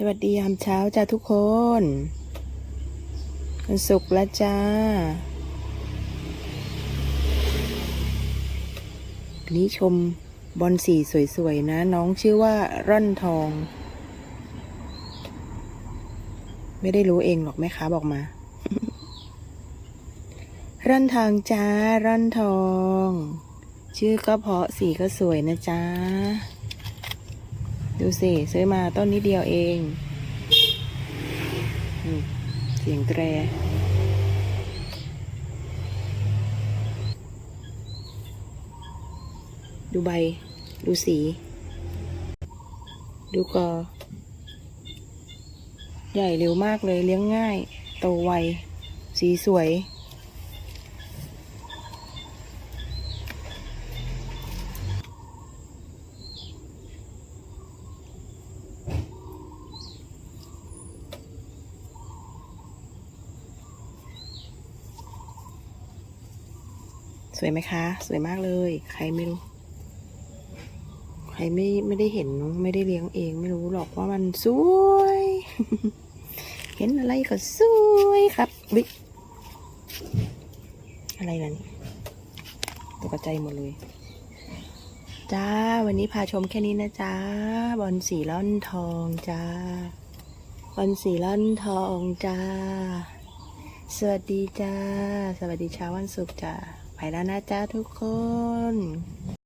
สวัสดียามเช้าจ้าทุกคนวันศุกร์แล้วจ้า นี้ชมบอลสีสวยๆนะ น้องชื่อว่าร่อนทอง ไม่ได้รู้เองหรอกแม่ค้าบอกมา ร่อนทองจ้า ร่อนทอง ชื่อก็เพาะสีก็สวยนะจ้า ดูสิซื้อมาต้นนิดเดียวเองเสียงแตรดูใบ ดูสี ดูกอ ใหญ่เร็วมากเลยเลี้ยงง่าย โตไว สีสวย สวยไหมคะ สวยมากเลย ใครไม่รู้ ใครไม่ไม่ได้เห็นไม่ได้เลี้ยงเอง ไม่รู้หรอกว่ามันสวย เห็นอะไรก็สวยครับวิอะไรนั่นตกใจหมดเลยจ้า วันนี้พาชมแค่นี้นะจ้า บอลสีล่อนทองจ้า บอลสีล่อนทองจ้า สวัสดีจ้า สวัสดีเช้าวันศุกร์จ้า ไปแล้วนะจ๊ะทุกคน